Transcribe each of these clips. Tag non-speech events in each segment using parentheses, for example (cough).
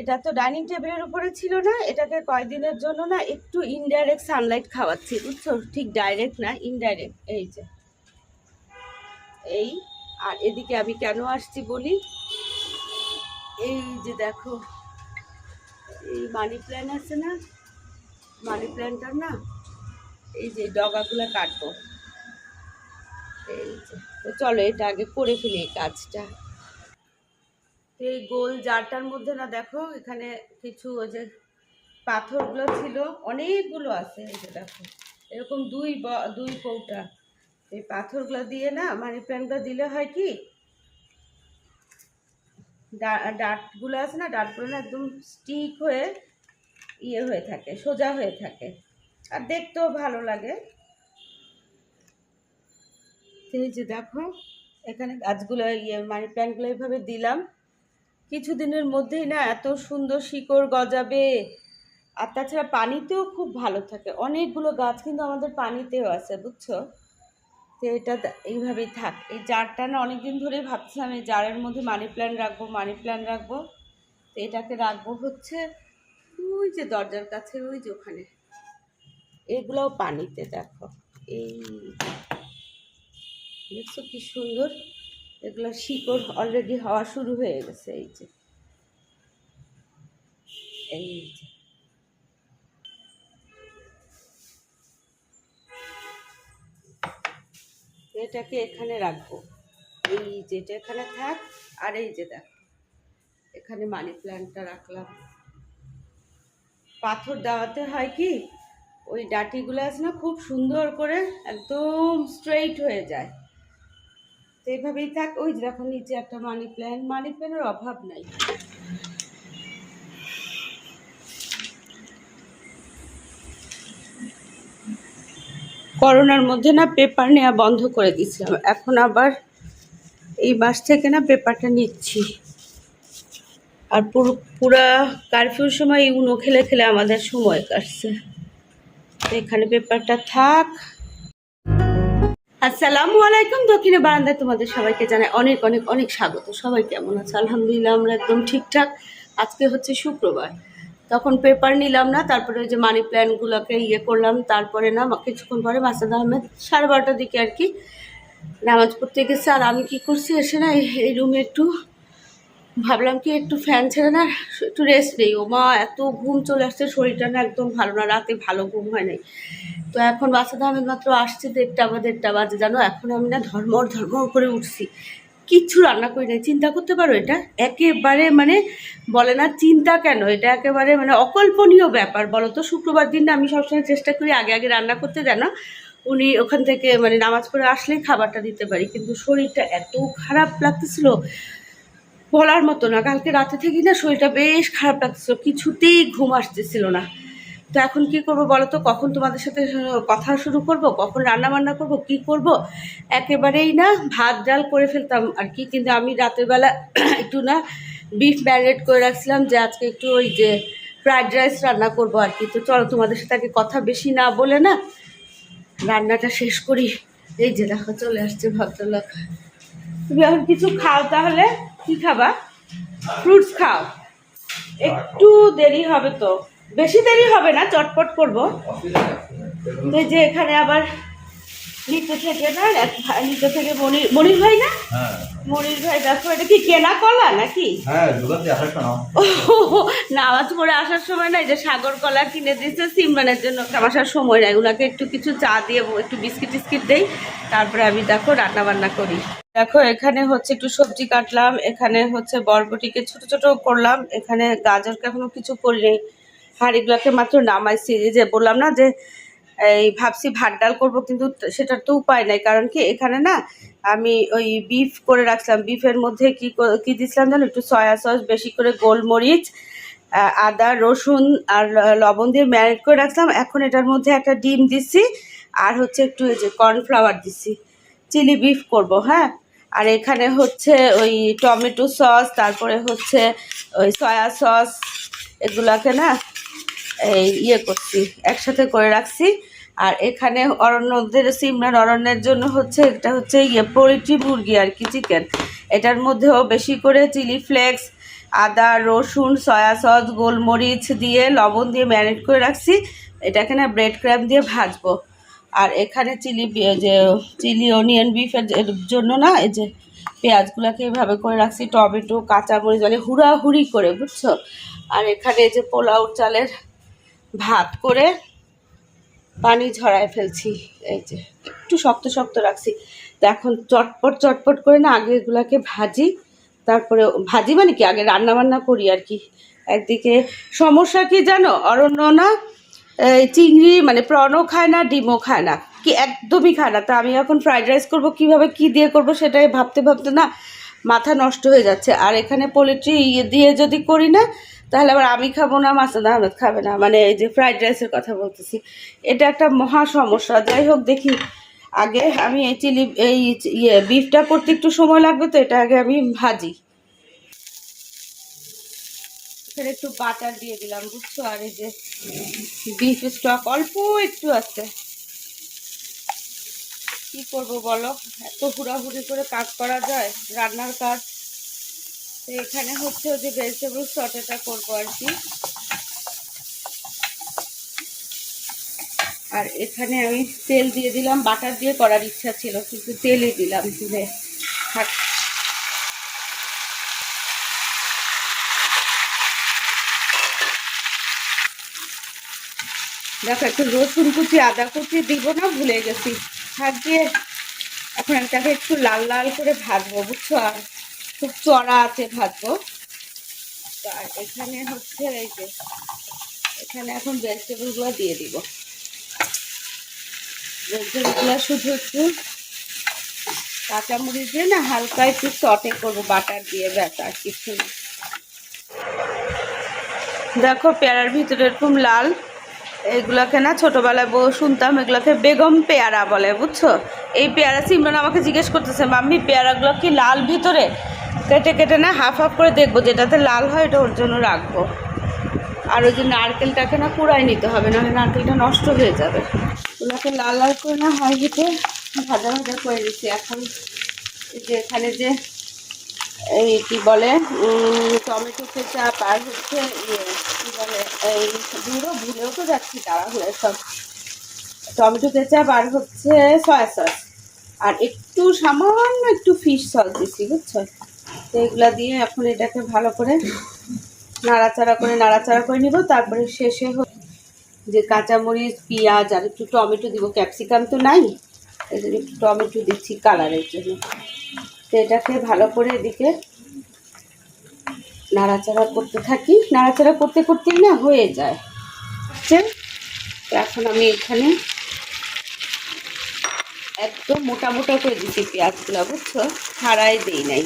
এটা তো ডাইনিং টেবিলের উপরে ছিল না, এটাকে কয়েকদিনের জন্য না একটু ইনডাইরেক্ট সানলাইট খাওয়াচ্ছি, বুঝছ? ঠিক ডাইরেক্ট না ইনডাইরেক্ট এই যে। এই, আর এদিকে আমি কেন আসছি বলি? এই যে দেখো, এই মানি প্ল্যান্ট আছে না? মানি প্ল্যান্টটার না, এই যে ডগাগুলো কাটবো। এই যে, তো চলো এটা আগে করে ফেলি এই কাজটা। এই গোল জারটার মধ্যে না দেখো, এখানে কিছু ওই যে পাথরগুলো ছিল, অনেকগুলো আছে এই যে দেখো। এরকম দুই দুই কৌটা। এই পাথরগুলো দিয়ে না মানি প্ল্যান্টগুলো দিলে হয় কি ডাটগুলো আছে না ডাটগুলো না একদম স্টিক হয়ে ইয়ে হয়ে থাকে, সোজা হয়ে থাকে। আর দেখতেও ভালো লাগে। এই যে দেখো, এখানে গাছগুলো ইয়ে মানি প্ল্যান্টগুলো এইভাবে দিলাম। কিছুদিনের মধ্যেই না এত সুন্দর শিকড় গজাবে। আর তাছাড়া পানিতেও খুব ভালো থাকে। অনেকগুলো গাছ কিন্তু আমাদের পানিতেও আছে, বুঝছ? তো এটা এইভাবেই থাক। এই জারটা না অনেকদিন ধরেই ভাবছিলাম এই জারের মধ্যে মানি প্ল্যান্ট রাখব মানি প্ল্যান্ট রাখব। তো এটাকে রাখব হচ্ছে ওই যে দরজার কাছে, ওই যে ওখানে। এগুলোও পানিতে, দেখো। এই দেখছ কি সুন্দর? এগুলো শিকড় অলরেডি হওয়া শুরু হয়ে গেছে, এই যে। এই যে। এটাকে এখানে রাখব। এই যেটা এখানে থাক, আর এই যে দেখো, এখানে মানি প্ল্যান্টটা রাখলাম। পাথর দেওয়াতে হয় কি, ওই ডাটিগুলো আছে না, খুব সুন্দর করে একদম স্ট্রেইট হয়ে যায়। তো এইভাবেই থাক, ওই যে দেখো নিচে একটা মানি প্ল্যান্ট মানি প্ল্যান্টের অভাব নাই। করোনার মধ্যে না পেপার নেওয়া বন্ধ করে দিয়েছিলাম। এখন আবার এই মাস থেকে না পেপারটা নিচ্ছি। আর পুরো, পুরা কারফিউর সময় ইউনো খেলে খেলে আমাদের সময় কাটছে। এখানে পেপারটা থাক। আসসালামু আলাইকুম। দক্ষিণে বারান্দায় তোমাদের সবাইকে জানাই অনেক অনেক অনেক স্বাগত। সবাই কেমন আছে? আলহামদুলিল্লাহ, আমরা একদম ঠিকঠাক। আজকে হচ্ছে শুক্রবার। তখন পেপার নিলাম না, তারপরে ওই যে মানি প্ল্যান্টগুলোকে ইয়ে করলাম, তারপরে না কিছুক্ষণ পরে মাসাদ আহমেদ সাড়ে বারোটার দিকে আর কি নামাজ পড়তে গেছে। আর আমি কি করছি, এসে না এই রুমে একটু ভাবলাম কি একটু ফ্যান ছেড়ে না, একটু রেস্ট নেই। ও মা, এত ঘুম চলে আসছে, শরীরটা না একদম ভালো না, রাতে ভালো ঘুম হয় নাই। তো এখন বাসাদ আহমেদ মাত্র আসছে দেড়টা বা দেড়টা বাজে, জানো? এখন আমি না ধর্মর ধর্মর করে উঠছি। কিচ্ছু রান্না করি নাই। চিন্তা করতে পারো এটা? একেবারে মানে বলে না চিন্তা কেন? এটা একেবারে মানে অকল্পনীয় ব্যাপার। বলো তো শুক্রবার দিন আমি সবসময় চেষ্টা করি আগে আগে রান্না করতে দেয় না উনি ওখান থেকে মানে নামাজ পড়ে আসলেই খাবারটা দিতে পারি। কিন্তু শরীরটা এত খারাপ লাগতেছিল বলার মতো না। কালকে রাতে থেকে না শরীরটা বেশ খারাপ লাগছিল, কিছুতেই ঘুম আসতেছিল না। তো এখন কি করব বলো তো? কখন তোমাদের সাথে কথা শুরু করব? কখন রান্না বান্না করব? কি করব? একেবারেই না ভাত ডাল করে ফেলতাম আর কি। কিন্তু আমি রাতের বেলা (clears throat) একটু না বিফ ম্যারিনেট করে রাখছিলাম যে আজকে একটু ওই যে ফ্রাইড রাইস রান্না করব আর কি। তো চলো তোমাদের সাথে আগে কথা বেশি না বলে না রান্নাটা শেষ করি। এই যে দেখো চলে আসছে ভদ্রলোক। তুমি এখন কিছু খাও তাহলে। কি খাবা? ফ্রুটস খাও। একটু দেরি হবে তো। বেশি দেরি হবে না চটপট করব। তো এই যে এখানে আবার নিচে থেকে না নিচে থেকে মনির মনির ভাই না? হ্যাঁ। মনির ভাই দেখো এটা কি কেনা কলা নাকি? হ্যাঁ নামাজ পড়ে আসার সময়। না এই যে সাগর কলা কিনে দিয়েছে সিমরানের জন্য আসার সময় নাই। ওনাকে একটু কিছু চা দিয়ে একটু বিস্কিট টিস্কিট দেই। তারপরে আমি দেখো রান্না বান্না করি। দেখো, এখানে হচ্ছে একটু সবজি কাটলাম, এখানে হচ্ছে বরবটিকে ছোট ছোট করলাম, এখানে গাজরকে এখনও কিছু করিনি। হাঁড়িগুলোকে মাত্র নামাইছি যে বললাম না যে, এই ভাবছি ভাত ডাল করব, কিন্তু সেটার তো উপায় নাই, কারণ কি এখানে না আমি ওই বিফ করে রাখলাম বিফের মধ্যে কি ক- কি দিছিলাম জানো, একটু সয়া সস, বেশি করে গোলমরিচ আদা, রসুন আর লবণ দিয়ে ম্যারিনেট করে রাখলাম এখন এটার মধ্যে একটা ডিম দিছি, আর হচ্ছে একটু এই যে কর্নফ্লাওয়ার দিছি। চিলি বিফ করব হ্যাঁ? আর এখানে হচ্ছে ওই টমেটো সস, তারপরে হচ্ছে ওই সয়া সস, এগুলাকে না এই ইয়ে করছি, একসাথে করে রাখছি। আর এখানে অরণ্যদের, সিমরান অরণ্যের জন্য হচ্ছে এটা হচ্ছে ইয়ে পোলট্রি মুরগি আর কি, চিকেন। এটার মধ্যেও বেশি করে চিলি ফ্লেক্স, আদা, রসুন, সয়া সস, গোলমরিচ দিয়ে লবণ দিয়ে ম্যারিনেট করে রাখছি। এটাকে না ব্রেড ক্র্যাম দিয়ে ভাজবো। আর এখানে চিলি যে চিলি অনিয়ন বিফের জন্য না, এই যে পেঁয়াজগুলোকে এভাবে করে রাখছি, টমেটো, কাঁচামরিচ মানে হুড়াহুড়ি করে, বুঝছ? আর এখানে এই যে পোলাও চালের ভাত করে পানি ঝরায় ফেলছি, এই যে একটু শক্ত শক্ত রাখছি। তো এখন চটপট চটপট করে না আগে এগুলাকে ভাজি, তারপরে ভাজি মানে কি? আগে রান্না বান্না করি আর কি। একদিকে সমস্যা কি জানো? অরণ্য না চিংড়ি মানে প্রণও খায় না, ডিমও খায় না। কি একদমই খায় না। তো আমি এখন ফ্রাইড রাইস করব, কীভাবে কি দিয়ে করব সেটাই ভাবতে ভাবতে না মাথা নষ্ট হয়ে যাচ্ছে। আর এখানে পোলট্রি ইয়ে দিয়ে যদি করি না, তাহলে আবার আমি খাব না, মাসাদ আহমেদ খাবে না। মানে এই যে ফ্রাইড রাইসের কথা বলতেছি, এটা একটা মহা সমস্যা। যাই হোক, দেখি। আগে আমি এই চিলি, এই ইয়ে বিফটা করতে একটু সময় লাগবে তো, এটা আগে আমি ভাজি। এখানে একটু বাটার দিয়ে দিলাম, বুঝছ? আর এই যে বিফ স্টক অল্প একটু আছে। কি করব বলো? এত হুড়াহুড়ি করে কাজ করা যায়, রান্নার কাজ। তো এখানে হচ্ছে ওই যে ভেজিটেবল সটেটা করব আর কি। আর এখানে আমি তেল দিয়ে দিলাম বাটার দিয়ে করার ইচ্ছা ছিল, কিন্তু তেলই দিলাম থাক। দেখো, একটু রসুন কুচি, আদা কুচি দিব না, ভুলে গেছি। থাক দিয়ে এখন এটাকে একটু লাল লাল করে ভাজবো, বুঝছ? আর খুব চড়া আছে ভাজবো। আর এখানে হচ্ছে এই যে, এখানে এখন ভেজিটেবলগুলো দিয়ে দিব। ভেজিটেবলগুলো শুধু একটু কাঁচামরিচ দিয়ে না, হালকা একটু সটে করব বাটার দিয়ে, ব্যাস কিছু না। দেখো, পেয়ারার ভিতরে এরকম লাল এগুলাকে না ছোটোবেলায় বউ শুনতাম, এগুলোকে বেগম পেয়ারা বলে, বুঝছ? এই পেয়ারা সিমরান আমাকে জিজ্ঞেস করতেছে, মাম্মি, পেয়ারাগুলো কি লাল ভিতরে? কেটে কেটে না হাফ হাফ করে দেখব, যেটাতে লাল হয় এটা ওর জন্য রাখব। আর ওই যে নারকেলটাকে না কুড়াই নিতে হবে, নাহলে নারকেলটা নষ্ট হয়ে যাবে। ওগুলোকে লাল লাল করে না হয় হেঁটে ভাজা ভাজা করে দিচ্ছি। এখন যে এখানে যে এই কি বলে টমেটো কেচাপ আর হচ্ছে ইয়ে কি বলে, এই গুঁড়ো ভুলেও তো যাচ্ছি তাড়াহুড়ো সব। টমেটো কেচাপ আর হচ্ছে সয়া সস আর একটু সামান্য একটু ফিশ সস দিচ্ছি বুঝছ? তো এগুলো দিয়ে এখন এটাকে ভালো করে নাড়াচাড়া করে নাড়াচাড়া করে নিব। তারপরে শেষে যে কাঁচামরিচ, পেঁয়াজ আর একটু টমেটো দিব। ক্যাপসিকাম তো নাই এই জন্য একটু টমেটো দিচ্ছি কালারের জন্য। তো এটাকে ভালো করে এদিকে নাড়াচাড়া করতে থাকি। নাড়াচাড়া করতে করতেই না হয়ে যায়। বুঝছেন এখন আমি এখানে একদম মোটা মোটা করে দিচ্ছি পেঁয়াজগুলো, বুঝছ? ছাড়াই দেই নাই।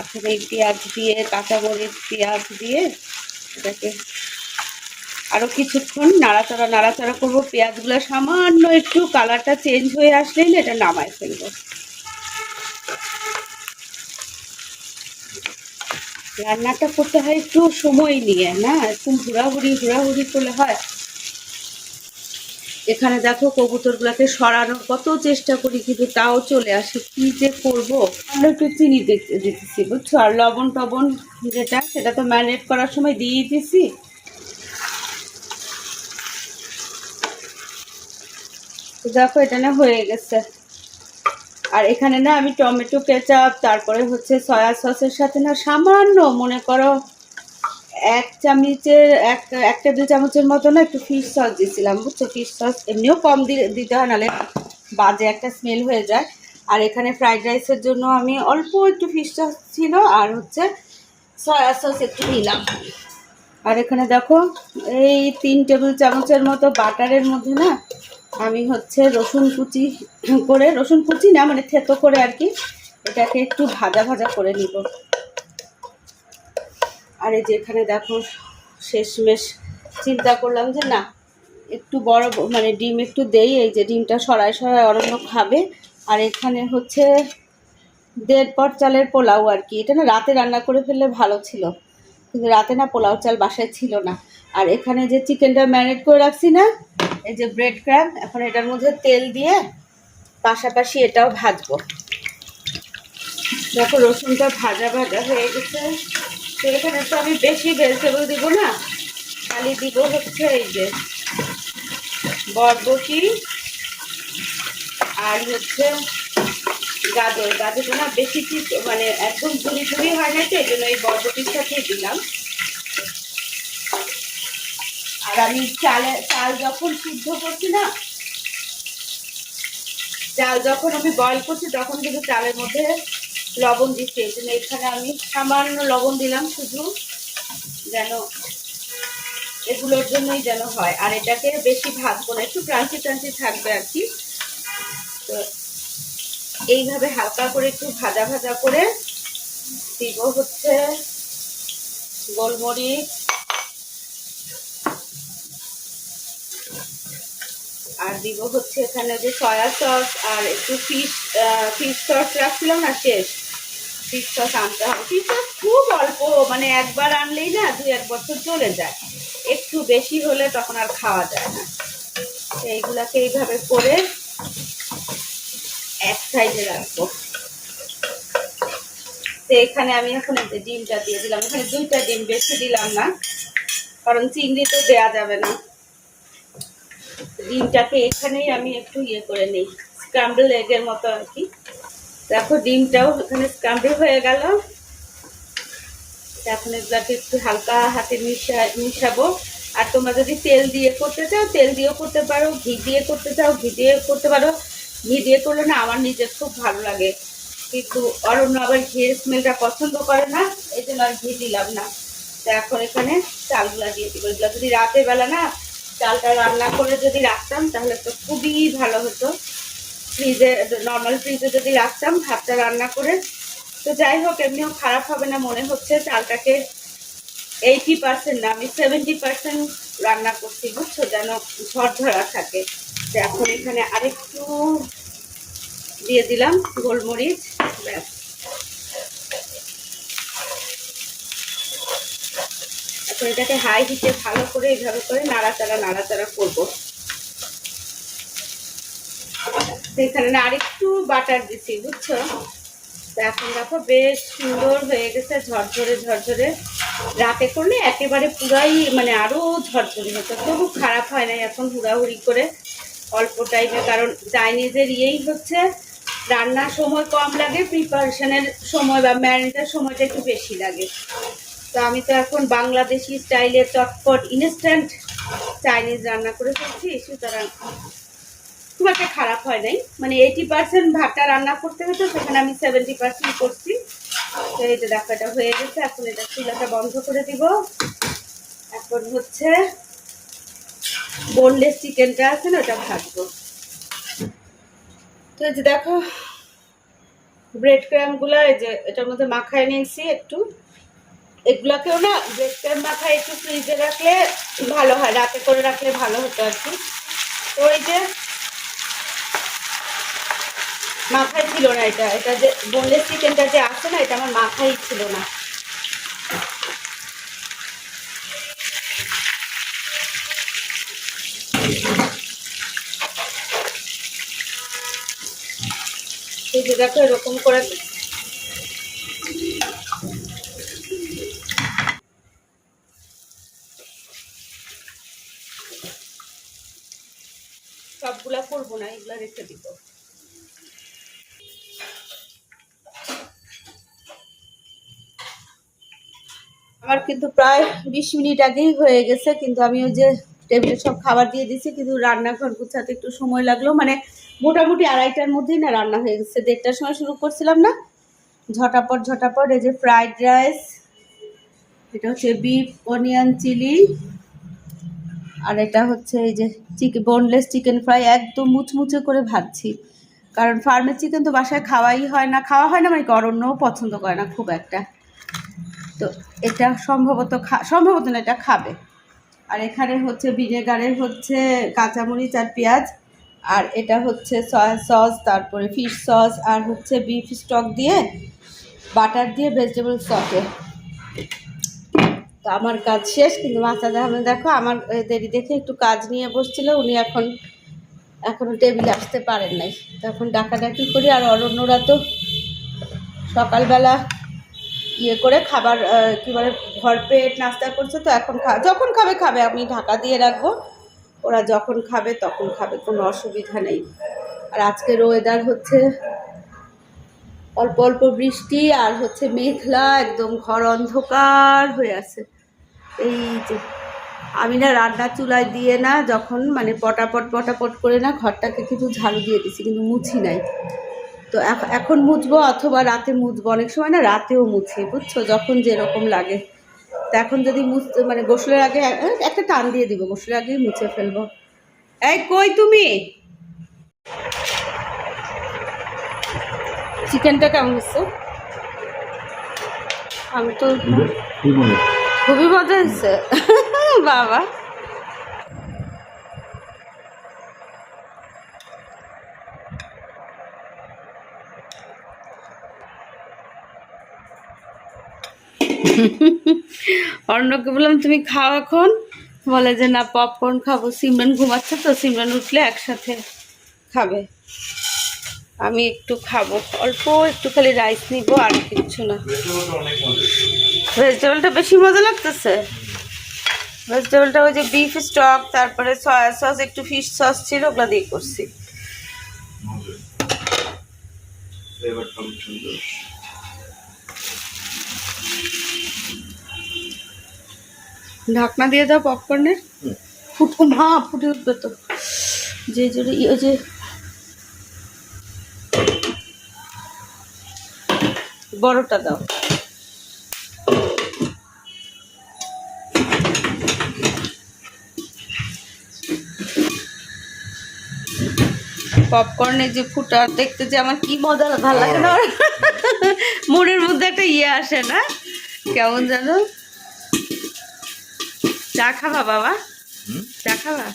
এখন এই পেঁয়াজ দিয়ে, কাঁচামরিচ পেঁয়াজ দিয়ে এটাকে আরও কিছুক্ষণ নাড়াচাড়া নাড়াচাড়া করব। পেঁয়াজগুলো সামান্য একটু কালারটা চেঞ্জ হয়ে আসলেই এটা নামায় ফেলব। রান্নাটা করতে হয় একটু সময় নিয়ে, না? একটু হুড়াহুড়ি হুড়াহুড়ি করলে হয়। এখানে দেখো কবুতরগুলোকে সরানোর কত চেষ্টা করি, কিন্তু তাও চলে আসে। কি যে করব? আমরা একটু চিনি দিতে দিতেছি, বুঝছ? আর লবণ টবণ যেটা, সেটা তো ম্যারিনেট করার সময় দিয়েই দিছি। দেখো, এটা না হয়ে গেছে। আর এখানে না আমি টমেটো, কেচাপ, তারপরে হচ্ছে সয়া সসের সাথে না সামান্য, মনে করো, এক চামচের, এক এক টেবিল চামচের মতো না একটু ফিশ সস দিয়েছিলাম, বুঝছ? ফিশ সস এমনিও কম দিতে হয়, নাহলে বাজে একটা স্মেল হয়ে যায়। আর এখানে ফ্রাইড রাইসের জন্য আমি অল্প একটু ফিশ সস ছিল, আর হচ্ছে সয়া সস একটু নিলাম আর এখানে দেখো, এই তিন টেবিল চামচের মতো বাটারের মধ্যে না আমি হচ্ছে রসুন কুচি করে, রসুন কুচি না মানে থেতো করে আর কি, এটাকে একটু ভাজা ভাজা করে নিব। আর এই যে এখানে দেখো, শেষমেশ চিন্তা করলাম যে না, একটু বড় মানে ডিম একটু দেই, এই যে ডিমটা সরাই সরাই অরণ্য খাবে। আর এখানে হচ্ছে দেড় পট চালের পোলাও আর কি, এটা না রাতে রান্না করে ফেললে ভালো ছিল, কিন্তু রাতে না পোলাও চাল বাসায় ছিল না। আর এখানে যে চিকেনটা ম্যারিনেট করে রাখছি না এই যে ব্রেড ক্র্যাম এখন এটার মধ্যে তেল দিয়ে পাশাপাশি এটাও ভাজবো। দেখো, রসুনটা ভাজা ভাজা হয়ে গেছে। তো এখানে তো আমি বেশি ভেজিটেবল দিব না, খালি দিব হচ্ছে এই যে বরবটি আর হচ্ছে গাজর। গাজরটা না বেশি মানে একদম ঝুড়ি ঝুড়ি হয় না তো, এই জন্য এই বরবটির সাথে দিলাম আর আমি চালে চাল যখন সিদ্ধ করছি না, চাল যখন আমি বয়ল করছি, তখন কিন্তু চালের মধ্যে লবণ দিচ্ছি। এই জন্য এখানে আমি সামান্য লবণ দিলাম শুধু, যেন এগুলোর জন্যই যেন হয়। আর এটাকে বেশি ভাজবো না একটু ক্রাঞ্চি ক্রাঞ্চি থাকবে আর কি। তো এইভাবে হালকা করে একটু ভাজা ভাজা করে দিব হচ্ছে গোলমরিচ আর দিব হচ্ছে এখানে যে সয়া সস আর একটু ফিশ ফিশ সস রাখছিলাম না, শেষ। ফিশ সস আনতে হবে। ফিশ সস খুব অল্প মানে একবার আনলেই না দুই এক বছর চলে যায়। একটু বেশি হলে তখন আর খাওয়া যায় না। এইগুলাকে এইভাবে করে এক সাইডে রাখব। তো এখানে আমি এখন ডিমটা দিয়ে দিলাম। এখানে দুইটা ডিম বেশি দিলাম না, কারণ চিংড়ি তো দেওয়া যাবে না। ডিমটাকে এখানেই আমি একটু ইয়ে করে নিই স্ক্রাম্বল এগের মতো আর কি। দেখো, ডিমটাও এখানে স্ক্রাম্বল হয়ে গেল। এখন এগুলাকে একটু হালকা হাতে মিশা, মিশাবো। আর তোমরা যদি তেল দিয়ে করতে চাও, তেল দিয়েও করতে পারো, ঘি দিয়ে করতে চাও, ঘি দিয়ে করতে পারো। ঘি দিয়ে করলে না আমার নিজের খুব ভালো লাগে। কিন্তু অরণ্য আবার ঘিয়ের স্মেলটা পছন্দ করে না এই জন্য আর ঘি দিলাম না। তো এখন এখানে চালগুলা দিয়ে দিব। এগুলো যদি রাতের বেলা না চালটা রান্না করে যদি রাখতাম, তাহলে তো খুবই ভালো হতো। ফ্রিজে নর্মাল ফ্রিজে যদি রাখতাম, ভাতটা রান্না করে। তো যাই হোক, এমনিও খারাপ হবে না, মনে হচ্ছে চালটাকে এইটি পার্সেন্ট না, আমি সেভেন্টি পার্সেন্ট রান্না করছি, বুঝছ? যেন ঝরঝরা থাকে। তো এখন এখানে আরেকটু দিয়ে দিলাম গোলমরিচ, ব্যাস। এখন এটাকে হাই হিটে ভালো করে এইভাবে করে নাড়াচাড়া নাড়াচাড়া করব। এখানে না আরেকটু বাটার দিছি, বুঝছ? তো এখন দেখো বেশ সুন্দর হয়ে গেছে ঝরঝরে ঝরঝরে। রাতে করলে একেবারে পুরাই মানে আরও ঝরঝরে হতো, তবু খারাপ হয় না এখন হুড়াহুড়ি করে অল্প টাইমে কারণ চাইনিজের ইয়েই হচ্ছে, রান্নার সময় কম লাগে প্রিপারেশনের সময় বা ম্যারিনেটের সময়টা একটু বেশি লাগে। তো আমি তো এখন বাংলাদেশি স্টাইলের চটপট ইনস্ট্যান্ট চাইনিজ রান্না করে ফেলছি, সুতরাং খুব একটা খারাপ হয় নাই। মানে এইটি পার্সেন্ট ভাতটা রান্না করতে হতো, সেখানে আমি সেভেন্টি পার্সেন্ট করছি। তো এই যে দেখো এটা হয়ে গেছে, এখন এটা চুলাটা বন্ধ করে দিব। এখন হচ্ছে বোনলেস চিকেনটা আছে না, ওটা ভাজবো। তো এই যে দেখো ব্রেড ক্রামগুলো এই যে এটার মধ্যে মাখায় নিয়েছি একটু। এগুলাকেও না ব্রেড মাথায় একটু ফ্রিজে রাখলে ভালো হয়, রাতে করে রাখলে ভালো হতো আর কি। তো ওই যে মাথায় ছিল না এটা এটা যে বোনলেস চিকেনটা যে আছে না, এটা আমার মাথায় ছিল না। এই দেখো এরকম করে করব রেখে দিব। আমার কিন্তু প্রায় বিশ মিনিট আগেই হয়ে গেছে, কিন্তু আমি ওই যে টেবিলে সব খাবার দিয়ে দিছি কিন্তু রান্নাঘর গুছাতে একটু সময় লাগল। মানে মোটামুটি আড়াইটার মধ্যেই না রান্না হয়ে গেছে, দেড়টার সময় শুরু করছিলাম না। ঝটাপট ঝটাপট, এই যে ফ্রাইড রাইস, এটা হচ্ছে বিফ, অনিয়ন, চিলি আর এটা হচ্ছে এই যে চিকেন বোনলেস চিকেন ফ্রাই একদম মুচমুচে করে ভাজছি। কারণ ফার্মের চিকেন তো বাসায় খাওয়াই হয় না, খাওয়া হয় না মানে অরণ্যও পছন্দ করে না খুব একটা। তো এটা সম্ভবত খা, সম্ভবত না, এটা খাবে। আর এখানে হচ্ছে ভিনেগারের হচ্ছে কাঁচামরিচ আর পেঁয়াজ, আর এটা হচ্ছে সয়া সস, তারপরে ফিশ সস আর হচ্ছে বিফ স্টক দিয়ে বাটার দিয়ে ভেজিটেবল স্টকে তো আমার কাজ শেষ, কিন্তু মাস্টার আহমেদ দেখো, আমার দেরি দেখে একটু কাজ নিয়ে বসছিল, উনি এখন, এখনও টেবিলে আসতে পারেন নাই। তখন ডাকাডাকি করি, আর অরণ্যরা তো সকালবেলা ইয়ে করে খাবার কী বলে ভরপেট নাস্তা করছে, তো এখন খা, যখন খাবে খাবে, আমি ঢাকা দিয়ে রাখব। ওরা যখন খাবে, তখন খাবে, কোনো অসুবিধা নেই। আর আজকের ওয়েদার হচ্ছে অল্প অল্প বৃষ্টি, আর হচ্ছে মেঘলা, একদম ঘর অন্ধকার হয়ে আছে। এই যে, আমি না রান্নার চুলায় দিয়ে না যখন মানে পটাপট পটাপট করে না ঘরটাকে কিছু ঝাড়ু দিয়ে দিছি, কিন্তু মুছি নাই। তো এখ- এখন মুছবো অথবা রাতে মুছবো? অনেক সময় না রাতেও মুছি, বুঝছ? যখন যেরকম লাগে। তো এখন যদি মুছতে মানে গোসলের আগে একটা টান দিয়ে দিব, গোসলের আগেই মুছে ফেলব। এই, কই তুমি? চিকেনটা কেমন হচ্ছে? আমি তো খুবই মজা হচ্ছে বাবা। অর্ণকে বললাম, তুমি খাও এখন। বলে যে, না পপকর্ন খাব। সিমরান ঘুমাচ্ছে তো, সিমরান উঠলে একসাথে খাবে। আমি একটু খাব, অল্প একটু খালি রাইস নিবো, আর কিচ্ছু না। ভেজিটেবলটা বেশি মজা লাগতেছে। ভেজিটেবলটা ওই যে বিফ স্টক তারপরে সয়া সস একটু ফিশ সস ছিল ওগুলো দিয়ে করছি। ঢাকনা দিয়ে দাও পপকর্নের। ফুটো মা ফুটে উঠবে তো। যে জোরে ইয়ে যে। বড়টা দাও। পপকর্নের যে ফুটা দেখতে যে আমার কি মজা ভালো লাগে না মনের মধ্যে একটা ইয়ে আসে না? কেমন জানো চা খাবা বাবা? চা খাবা?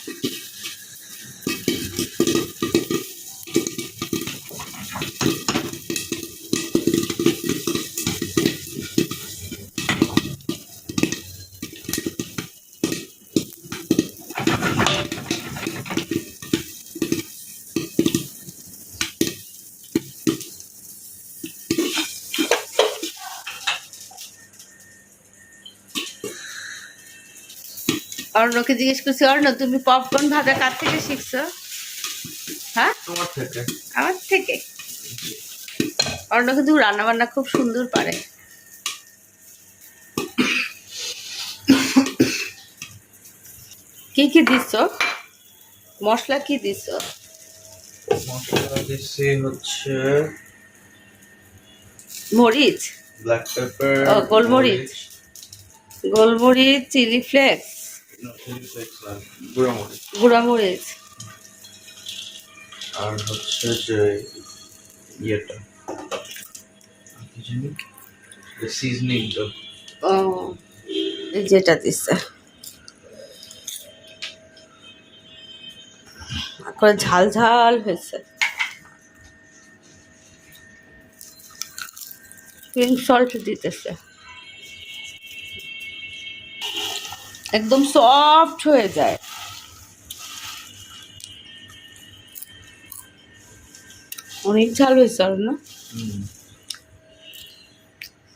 অর্ণকে জিজ্ঞেস করছি অর্ণ তুমি পপকর্ন ভাজা কার থেকে শিখছো? হ্যাঁ? আমার থেকে। অর্ণ কিন্তু রান্না বান্না খুব সুন্দর পারে। কি কি দিচ্ছ মশলা কি দিচ্ছ মশলা হচ্ছে মরিচ। ব্ল্যাক পেপার গোলমরিচ। গোলমরিচ চিলি ফ্লেক্স। আর হচ্ছে যে ইয়েটা। সিজনিংটা ও যেটা দিচ্ছে করে ঝাল ঝাল হয়েছে। পিঙ্ক সল্ট দিতেছে। একদম সফট হয়ে যায়। অনেক ঝাল হয়েছে আর না?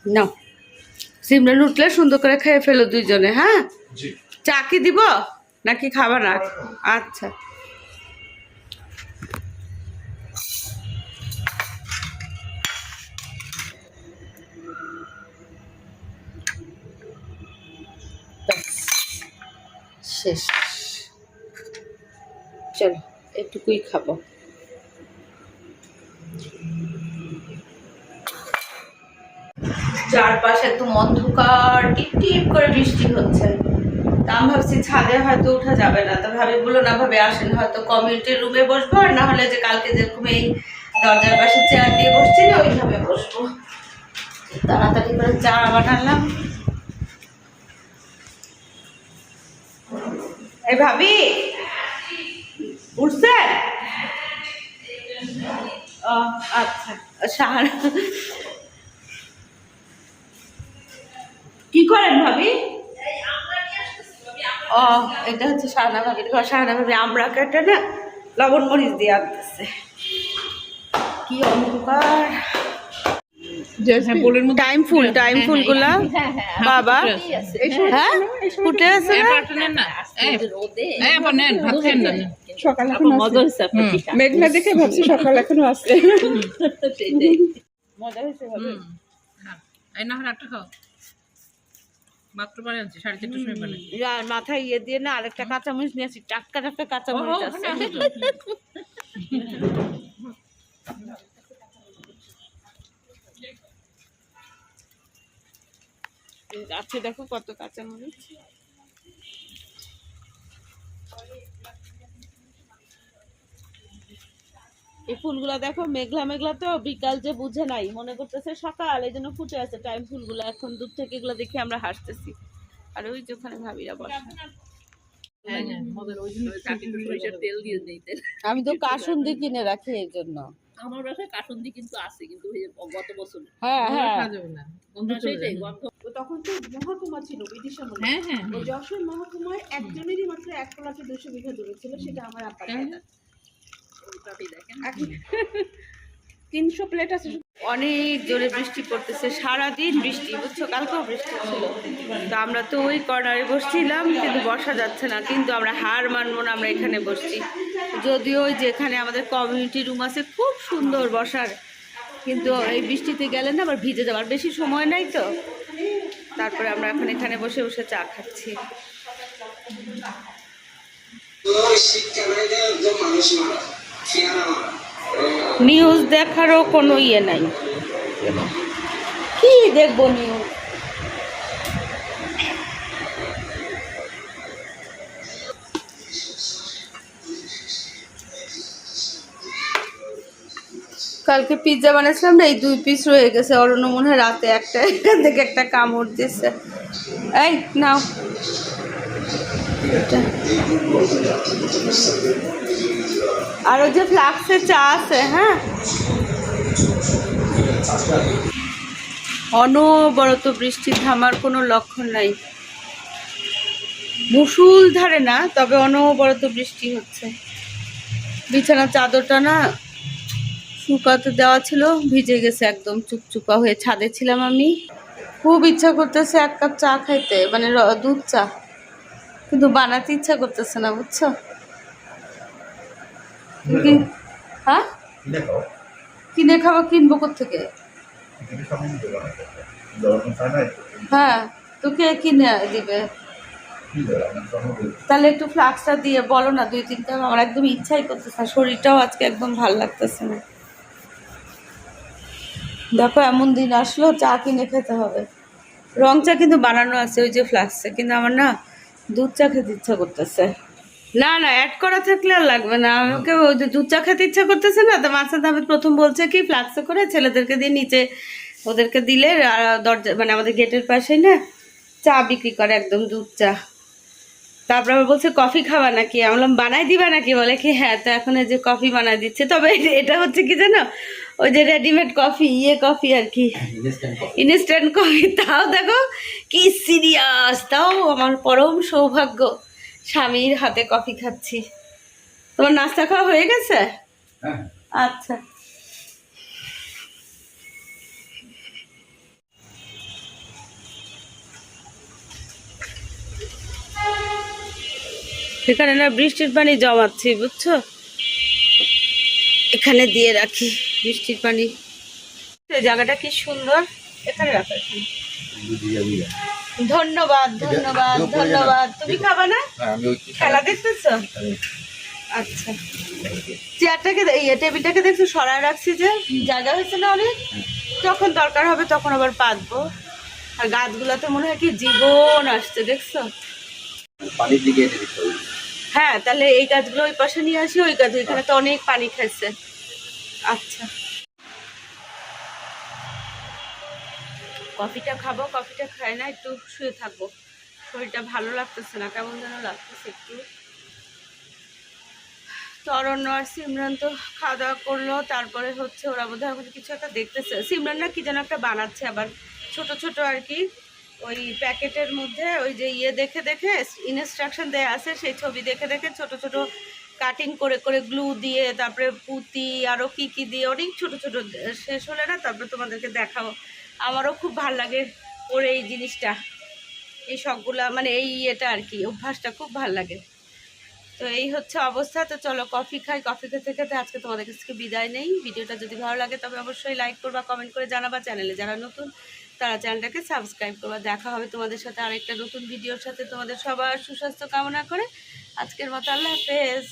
না। সিমরান উঠলে সুন্দর করে খেয়ে ফেলো দুইজনে হ্যাঁ? চা কি দিব? নাকি খাবার না? আচ্ছা। শেষ। চলো, এটুকুই খাব। চারপাশে একদম অন্ধকার, টিপ টিপ করে বৃষ্টি হচ্ছে। তা আমি ভাবছি ছাদে হয়তো ওঠা যাবে না। তা ভাবি, বলো না, ভাবে, আসেন, হয়তো কমিউনিটি রুমে বসবো, আর না হলে যে কালকে যেরকম এই দরজার পাশে চেয়ার দিয়ে বসছি না, ওইভাবে বসবো। তাড়াতাড়ি করে চা বানালাম। ভাবি? উঠছে? আচ্ছা। কি করেন ভাবি? ও, এটা হচ্ছে শাহানা ভাবির ঘর। শাহানা ভাবি আমরা কেটে না লবণ মরিচ দিয়ে আনতেছে। কি অন্ধকার। টাইম ফুল টাইম ফুলগুলা বাবা। হ্যাঁ। ফুটে আছে না? পাঠালেন না। এই এই আবার নেন ভাত খেয়ে নেন। সকাল এখন মেঘনা দেখে ভাবছি সকাল এখনও (laughs) মজা হয়েছে হ্যাঁ। হয় আর মাথায় ইয়ে দিয়ে না আরেকটা কাঁচামরিচ নিয়ে আসি। টাটকা টাটকা কাঁচামরিচ আছে। (laughs) আছে দেখো কত কাঁচামরিচ এই ফুলগুলা দেখো মেঘলা মেঘলা তো বিকাল যে বুঝে নাই মনে করতেছে সকাল এই জন্য ফুটে আছে টাইম ফুলগুলো। এখন দূর থেকে এগুলো দেখে আমরা হাসতেছি। আর ওই যে ওখানে ভাবিরা বসে। হ্যাঁ হ্যাঁ আমি তো কাসুন্দি কিনে রাখি এই জন্য। আমার বাসায় কাসন্দি কিন্তু আছে কিন্তু গত বছর। হ্যাঁ হ্যাঁ। তখন তো মহকুমা ছিল আমলে হ্যাঁ হ্যাঁ যশোর মহকুমায় একজনেরই মাত্র এক লাখে দুশো বিঘা জমি ছিল সেটা আমার আপনার দেখেন। তিনশো প্লেট আছে। অনেক জোরে বৃষ্টি পড়তেছে, সারাদিন বৃষ্টি, বুঝছ? কালকেও বৃষ্টি ছিল। তো আমরা তো ওই কর্নারে বসছিলাম, কিন্তু বসা যাচ্ছে না, কিন্তু আমরা হার মানবো না, আমরা এখানে বসছি। যদিও যেখানে আমাদের কমিউনিটি রুম আছে, খুব সুন্দর বসার কিন্তু এই বৃষ্টিতে গেলে না আবার ভিজে যাওয়ার বেশি সময় নাই তো। তারপরে আমরা এখন এখানে বসে বসে চা খাচ্ছি। মানুষ মারা নিউজ দেখারও কোনো ইয়ে নাই। কি দেখব নিউজ কালকে পিৎজা বানিয়েছিলাম না, এই দুই পিস রয়ে গেছে। অরণ্য মনে হয় রাতে একটা, এখান থেকে একটা কামড় দিচ্ছে এই, নাও। আর ওই যে ফ্লাক্সে চা আছে হ্যাঁ? অনবরত বৃষ্টি থামার কোনো লক্ষণ নাই। মুসুল ধারে না, তবে অনবরত বৃষ্টি হচ্ছে। বিছানার চাদরটা না শুকাতে দেওয়া ছিল, ভিজে গেছে একদম চুপচুপা হয়ে। ছাদে ছিলাম আমি। খুব ইচ্ছা করতেছে এক কাপ চা খাইতে মানে দুধ চা। কিন্তু বানাতে ইচ্ছা করতেছে না, বুঝছ? হ্যাঁ? কিনে খাওয়া কিনবো থেকে হ্যাঁ তোকে কিনে দিবে। তাহলে একটু ফ্লাক্সটা দিয়ে বলো না দুই তিনটা আমার একদম ইচ্ছাই করতেছে না শরীরটাও আজকে একদম ভালো লাগতেছে না। দেখো এমন দিন আসলো চা কিনে খেতে হবে। রং চা কিন্তু বানানো আছে ওই যে ফ্লাক্সে কিন্তু আমার না দুধ চা খেতে ইচ্ছা করতেছে। না না অ্যাড করা থাকলে আর লাগবে না। আমাকে ওই যে দুধ চা খেতে ইচ্ছা করতেছে না তো মাসাদ আহমেদ প্রথম বলছে কি ফ্লাক্সে করে ছেলেদেরকে দিয়ে নিচে ওদেরকে দিলে দরজা মানে আমাদের গেটের পাশে না চা বিক্রি করে একদম দুধ চা। তারপর আবার বলছে কফি খাবা নাকি? আমি বললাম বানাই দিবা নাকি? বলে কি হ্যাঁ তো এখন এই যে কফি বানাই দিচ্ছে। তবে এটা হচ্ছে কি জানো ওই যে রেডিমেড কফি ইয়ে কফি আর কি। Instant coffee. তাও দেখো কি সিরিয়াস তাও আমার পরম সৌভাগ্য। স্বামীর হাতে কফি খাচ্ছি। তোমার নাস্তা খাওয়া হয়ে গেছে? আচ্ছা। এখানে না বৃষ্টির পানি জমাচ্ছি বুঝছ? এখানে দিয়ে রাখি বৃষ্টির পানি। এই জায়গাটা কি সুন্দর? এখানে রাখো এখানে। ধন্যবাদ ধন্যবাদ ধন্যবাদ। তুমি খাবা না? খেলা দেখতেছো? আচ্ছা। চেয়ারটাকে ইয়ে টেবিলটাকে দেখছ? সরায় রাখছি যে জায়গা হয়েছে না অনেক? যখন দরকার হবে তখন আবার পাতবো। আর গাছগুলোতে মনে হয় কি জীবন আসছে দেখছ? পানির দিকে হ্যাঁ তাহলে এই গাছগুলো ওই পাশে নিয়ে আসি ওই গাছ ওইখানে তো অনেক পানি খাইছে। আচ্ছা। কফিটা খাব, কফিটা খাই না, একটু শুয়ে থাকব। শরীরটা ভালো লাগতেছে না, কেমন যেন লাগতেছে একটু। তো অরণ্য আর সিমরান তো খাওয়া দাওয়া করল, তারপরে হচ্ছে ওরা বোধহয় এখন কিছু একটা দেখতেছে। সিমরান না কি যেন একটা বানাচ্ছে আবার, ছোট ছোট আর কি। ওই প্যাকেটের মধ্যে ওই যে ইয়ে দেখে দেখে ইনস্ট্রাকশন দেয়া আছে, সেই ছবি দেখে দেখে ছোট ছোট কাটিং করে করে গ্লু দিয়ে, তারপরে পুঁতি আরও কি কি দিয়ে, অনেক ছোট ছোট, শেষ হলে না তারপরে তোমাদেরকে দেখাও আমারও খুব ভালো লাগে ওর এই জিনিসটা। এই শখগুলা মানে এই ইয়েটা আর কি, অভ্যাসটা খুব ভালো লাগে। তো এই হচ্ছে অবস্থা, তো চলো কফি খাই কফি খেতে খেতে আজকে তোমাদের কাছ থেকে বিদায় নেই। ভিডিওটা যদি ভালো লাগে তবে অবশ্যই লাইক করবা কমেন্ট করে জানাবা। চ্যানেলে যারা নতুন, তারা চ্যানেলটাকে সাবস্ক্রাইব করবা। দেখা হবে তোমাদের সাথে আরেকটা নতুন ভিডিওর সাথে। তোমাদের সবার সুস্বাস্থ্য কামনা করে আজকের মতো আল্লাহ হাফেজ।